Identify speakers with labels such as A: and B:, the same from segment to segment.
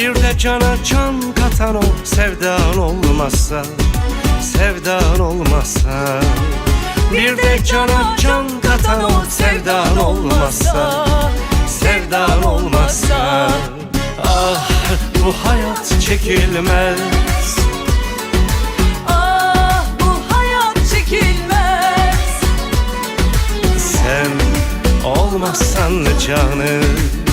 A: Bir de cana can katan o sevdan olmazsa Sevdan olmazsa. Bir de cana can katan o sevdan olmazsa Sevdan olmazsa. Ah bu hayat çekilmez.
B: Ah bu hayat çekilmez.
A: Sen olmazsan canım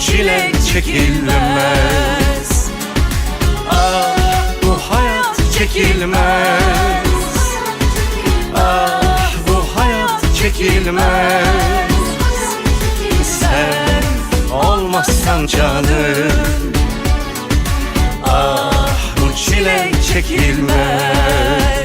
A: çile çekilmez. Ah bu hayat çekilmez. Ah bu hayat çekilmez. Sen olmazsan canım. Ah bu çile çekilmez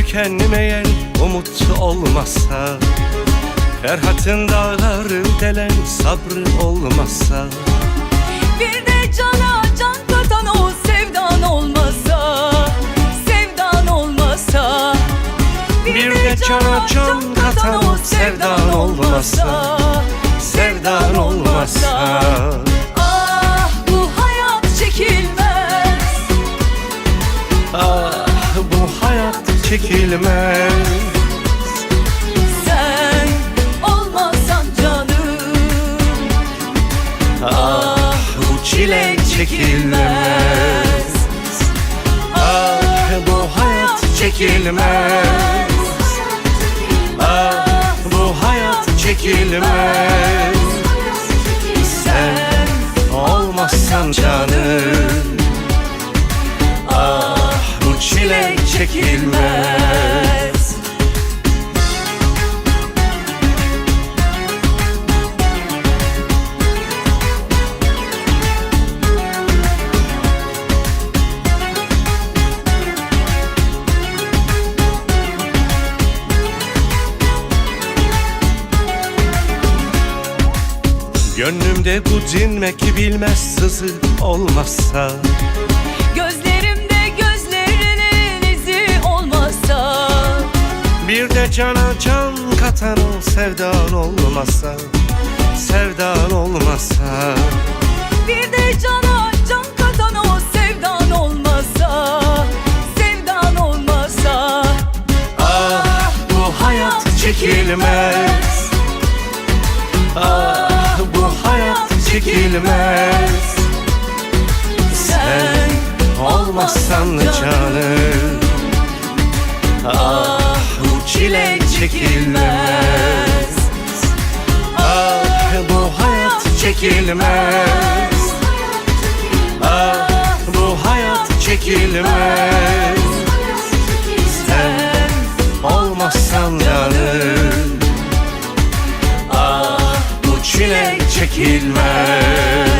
A: tükenmeyen umut olmazsa Ferhat'ın dağları delen sabrı olmazsa
B: Bir de cana can katan o sevdan olmasa. Sevdan olmasa.
A: Bir de cana can katan o sevdan olmasa. Sevdan olmazsa
B: Ah çekilmez. Sen olmazsan canım.
A: Ah bu çile çekilmez. Ah bu hayat çekilmez. Ah bu hayat çekilmez. Sen olmazsan canım çekilmez. Gönlümde bu dinmek bilmez sızı olmazsa de cana can katan sevdan olmazsa çekilmez. Ah bu hayat çekilmez. Sen olmazsan canım Ah bu çile çekilmez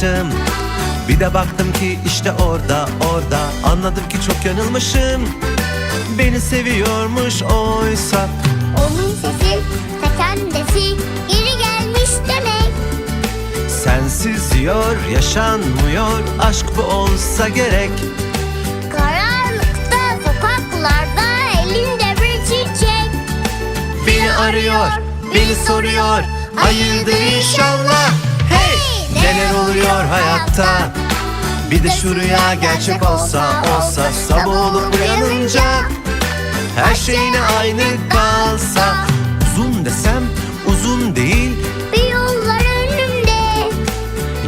C: sanmıştım Bir de baktım ki işte orada orada. Anladım ki çok yanılmışım. Beni seviyormuş oysa.
D: Onun sesi ta kendisi Geri gelmiş demek.
C: Sensiz diyor yaşanmıyor. Aşk bu olsa gerek.
D: Karanlıkta sokaklarda Elinde bir çiçek.
C: Beni arıyor, beni soruyor. Hayırdır inşallah! Neler oluyor hayatta? Bir de şu rüya gerçek olsa olsa Sabah olup uyanınca Her şeyine aynı kalsa. Uzun desem uzun değil.
D: Bir yollar önümde.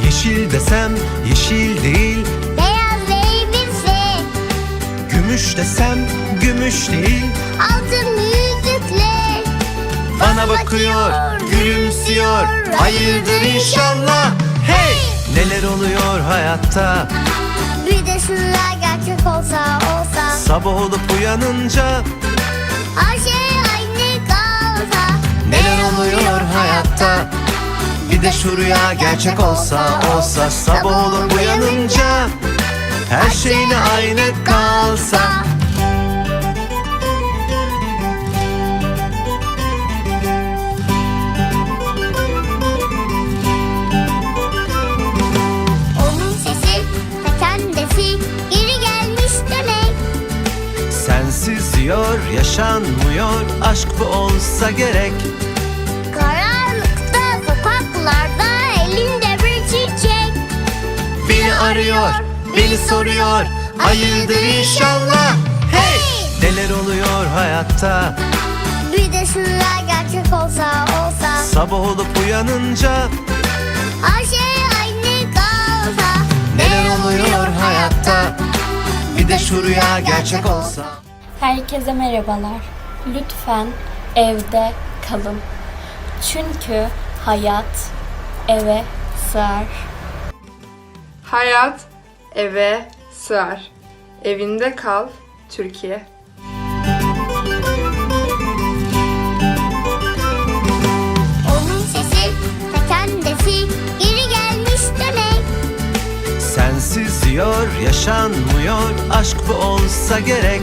C: Yeşil desem yeşil değil.
D: Beyaz elbise
C: Gümüş desem gümüş değil.
D: Altın yüzükler
C: Bana bak bakıyor, gülümsüyor. Hayırdır inşallah! Neler oluyor hayatta?
D: Bir de şu rüya gerçek olsa olsa.
C: Sabah olup uyanınca
D: Her şey aynı kalsa.
C: Neler oluyor hayatta? Bir de şu rüya gerçek olsa olsa. Sabah olup uyanınca Her şeyine aynı kalsa Sensiz diyor yaşanmıyor Aşk bu olsa gerek.
D: Karanlıkta sokaklarda elinde bir çiçek.
C: Beni arıyor, beni soruyor Hayırdır inşallah. Hey! Neler oluyor hayatta?
D: Bir de şu rüya gerçek olsa olsa.
C: Sabah olup uyanınca
D: Her şey aynı kalsa.
C: Neler oluyor hayatta? Bir de şu rüya gerçek olsa
E: Herkese merhabalar. Lütfen evde kalın. Çünkü hayat eve sığar.
F: Hayat eve sığar. Evinde kal Türkiye.
D: Onun sesi ve kendisi geri gelmiş demek
C: Sensiz diyor yaşanmıyor Aşk bu olsa gerek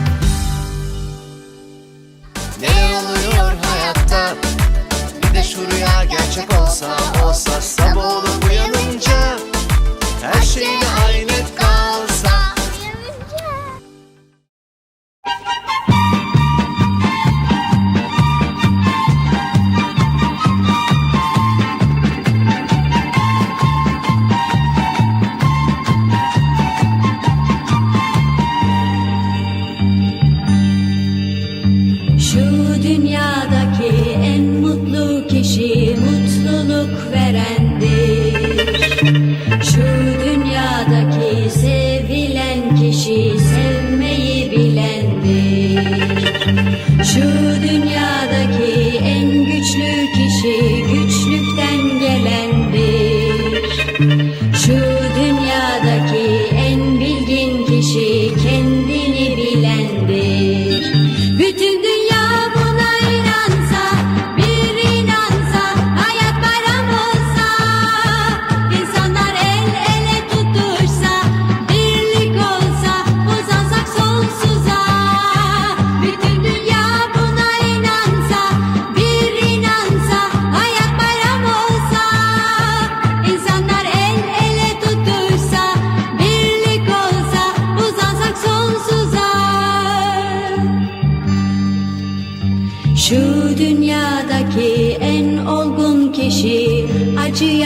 C: olsa olsa Sabah olup uyanınca Her şeyine aynı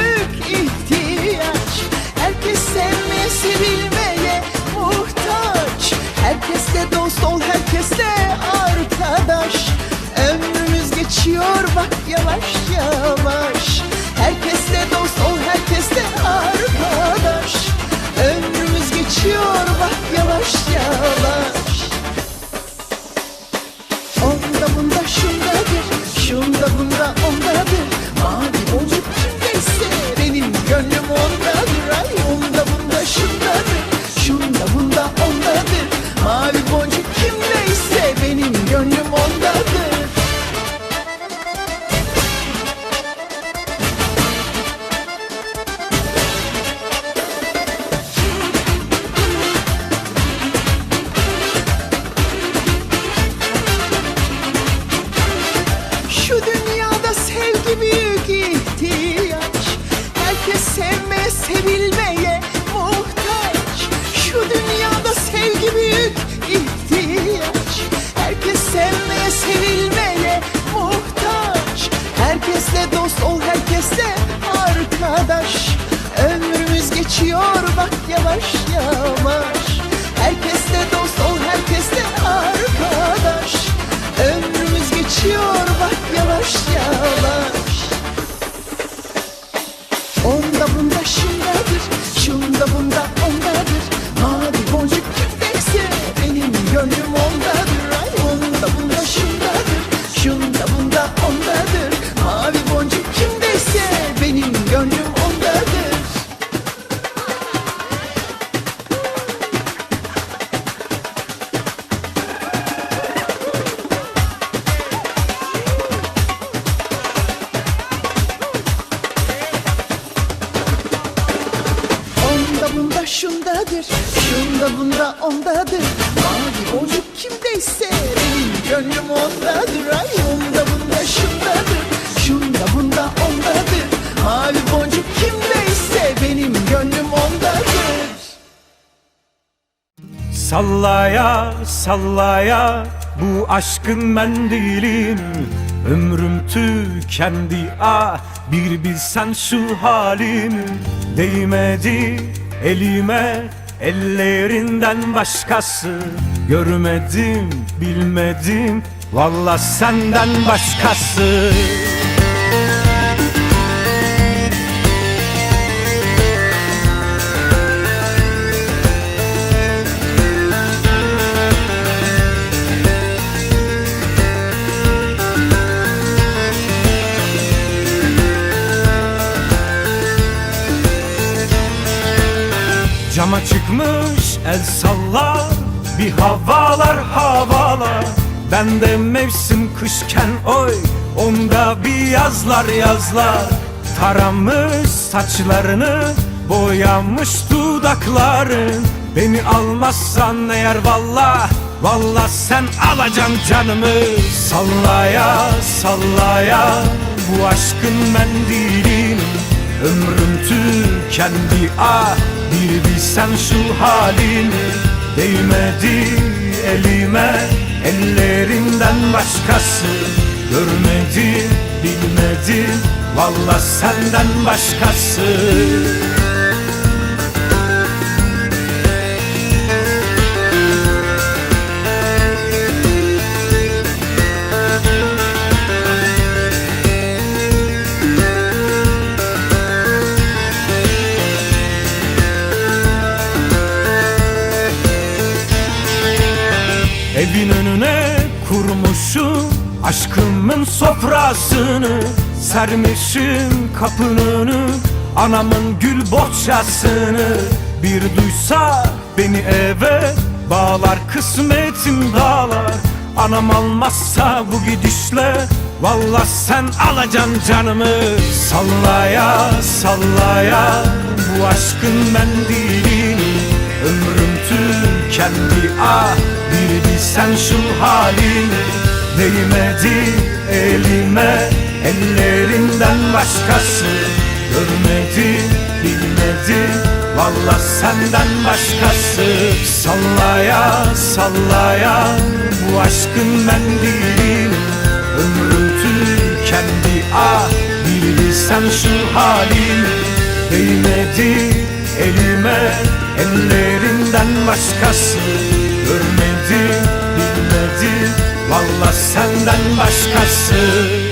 G: Büyük ihtiyaç. Herkes sevmeye, sevilmeye muhtaç. Herkesle dost ol, herkesle arkadaş. Ömrümüz geçiyor bak yavaş yavaş. Herkesle dost ol, herkesle arkadaş. Ömrümüz geçiyor bak yavaş yavaş. Onda bunda şundadır Şunda bunda Mavi boncuk kimdeyse Benim gönlüm ondadır Ay onda bunda Şunda
H: Sallaya sallaya bu aşkın mendilin Ömrüm tükendi ah bir bilsen şu halimi Değmedi elime ellerinden başkası. Görmedim bilmedim valla senden başkası Cama çıkmış el sallar Bir havalar havalar. Ben de mevsim kışken oy Onda bir yazlar yazlar. Taramış saçlarını Boyamış dudakların Beni almazsan eğer valla Valla sen alacaksın canımı. Sallaya sallaya Bu aşkın mendilini. Ömrüm tükendi ah Bir bilsen şu halini Değmedi elime Ellerinden başkası Görmedim bilmedim Valla senden başkası sofrasını Sermişim kapının Anamın gül bohçasını. Bir duysa beni eve Bağlar kısmetim dağlar. Anam almazsa bu gidişle Valla sen alacaksın canımı. Sallaya sallaya Bu aşkın mendilini Ömrüm tükendi ah Bir bilsen şu halini. Değmedi elime Ellerinden başkası. Görmedi bilmedi Valla senden başkası. Sallaya sallaya Bu aşkın mendilini Ömrüm tükendi ah Bir bilsen şu halini Değmedi elime Ellerinden başkası. Görmedi bilmedi Valla senden başkası